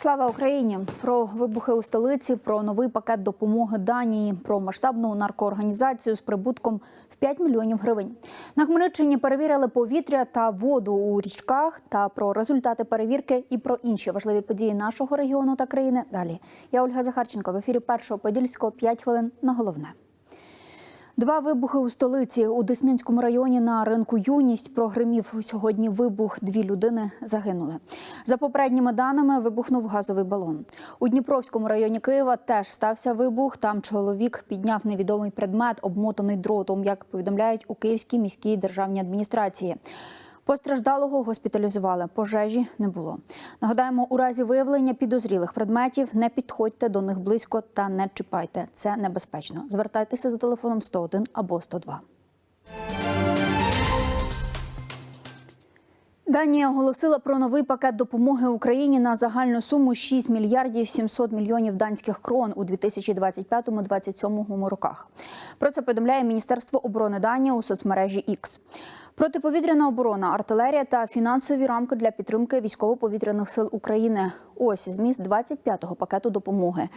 Слава Україні! Про вибухи у столиці, про новий пакет допомоги Данії, про масштабну наркоорганізацію з прибутком в 5 мільйонів гривень. На Хмельниччині перевірили повітря та воду у річках та про результати перевірки і про інші важливі події нашого регіону та країни. Далі я Ольга Захарченко в ефірі першого подільського 5 хвилин на головне. Два вибухи у столиці у Деснянському районі на ринку Юність прогримів сьогодні вибух. Дві людини загинули. За попередніми даними вибухнув газовий балон. У Дніпровському районі Києва теж стався вибух. Там чоловік підняв невідомий предмет, обмотаний дротом, як повідомляють у Київській міській державній адміністрації. Постраждалого госпіталізували, пожежі не було. Нагадаємо, у разі виявлення підозрілих предметів не підходьте до них близько та не чіпайте. Це небезпечно. Звертайтеся за телефоном 101 або 102. Данія оголосила про новий пакет допомоги Україні на загальну суму 6 мільярдів 700 мільйонів данських крон у 2025-2027 роках. Про це повідомляє Міністерство оборони Данії у соцмережі X. Протиповітряна оборона, артилерія та фінансові рамки для підтримки військово-повітряних сил України. Ось зміст 25-го пакету допомоги.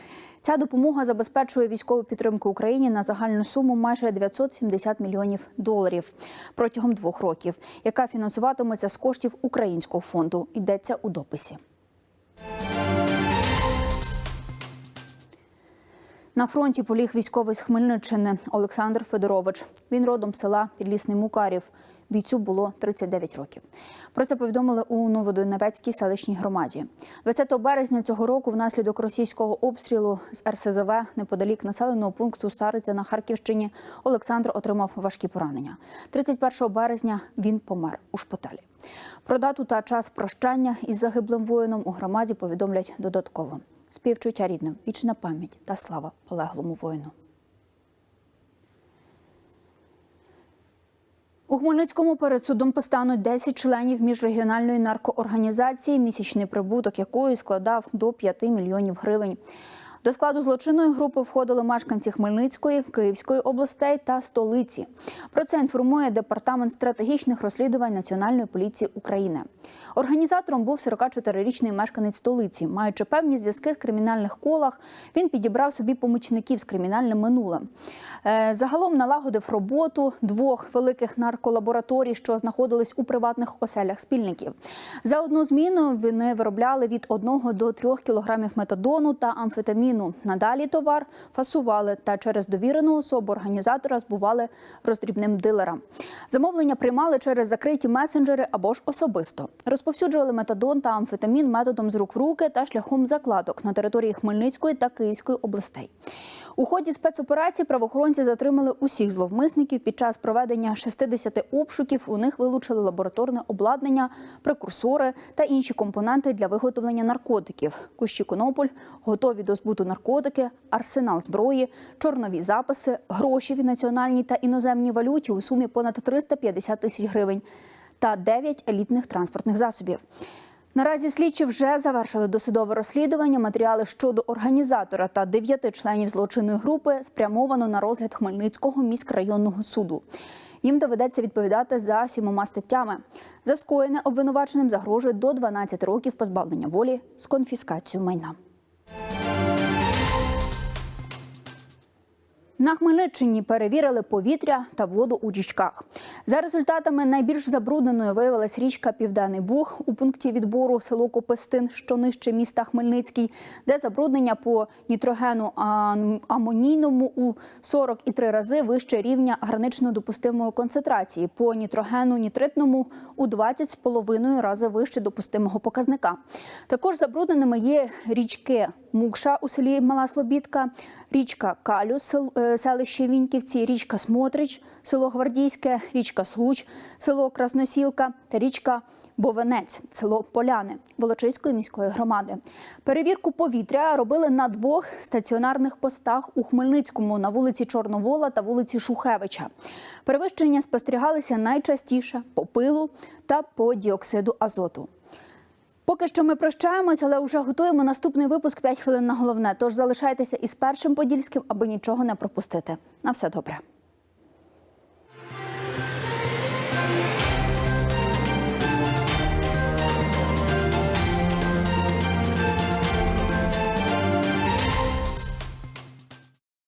Ця допомога забезпечує військову підтримку Україні на загальну суму майже 970 мільйонів доларів протягом двох років, яка фінансуватиметься з коштів українського фонду. Йдеться у дописі. На фронті поліг військовий з Хмельниччини Олександр Федорович. Він родом села Підлісний Мукарів. Бійцю було 39 років. Про це повідомили у Новодонецькій селищній громаді. 20 березня цього року, внаслідок російського обстрілу з РСЗВ неподалік населеного пункту Стариця на Харківщині, Олександр отримав важкі поранення. 31 березня він помер у шпиталі. Про дату та час прощання із загиблим воїном у громаді повідомлять додатково. Співчуття рідним, вічна пам'ять та слава полеглому воїну. У Хмельницькому перед судом постануть 10 членів міжрегіональної наркоорганізації, місячний прибуток якої складав до 5 мільйонів гривень. До складу злочинної групи входили мешканці Хмельницької, Київської областей та столиці. Про це інформує департамент стратегічних розслідувань Національної поліції України. Організатором був 44-річний мешканець столиці. Маючи певні зв'язки в кримінальних колах, він підібрав собі помічників з кримінальним минулим. Е, Загалом налагодив роботу двох великих нарколабораторій, що знаходились у приватних оселях спільників. За одну зміну вони виробляли від 1 до 3 кілограмів метадону та амфетаміну. Надалі товар фасували та через довірену особу організатора збували роздрібним дилерам. Замовлення приймали через закриті месенджери або ж особисто. Розповсюджували метадон та амфетамін методом з рук в руки та шляхом закладок на території Хмельницької та Київської областей. У ході спецоперації правоохоронці затримали усіх зловмисників. Під час проведення 60 обшуків у них вилучили лабораторне обладнання, прекурсори та інші компоненти для виготовлення наркотиків. Кущі конополь, готові до збуту наркотики, арсенал зброї, чорнові записи, гроші в національній та іноземній валюті у сумі понад 350 тисяч гривень та 9 елітних транспортних засобів. Наразі слідчі вже завершили досудове розслідування. Матеріали щодо організатора та дев'яти членів злочинної групи спрямовано на розгляд Хмельницького міськрайонного суду. Їм доведеться відповідати за сімома статтями. За скоєне обвинуваченим загрожує до 12 років позбавлення волі з конфіскацією майна. На Хмельниччині перевірили повітря та воду у річках. За результатами найбільш забрудненою виявилась річка Південний Буг у пункті відбору село Копестин, що нижче міста Хмельницький, де забруднення по нітрогену амонійному у 43 рази вище рівня гранично допустимої концентрації, по нітрогену нітритному у 20,5 рази вище допустимого показника. Також забрудненими є річки Мукша у селі Мала Слобідка, річка Калю, е, селище Віньківці, річка Смотрич, село Гвардійське, річка Случ, село Красносілка та річка Бовенець, село Поляни Волочиської міської громади. Перевірку повітря робили на двох стаціонарних постах у Хмельницькому на вулиці Чорновола та вулиці Шухевича. Перевищення спостерігалися найчастіше по пилу та по діоксиду азоту. Поки що ми прощаємось, але вже готуємо наступний випуск «5 хвилин на головне. Тож залишайтеся із першим подільським, аби нічого не пропустити. На все добре.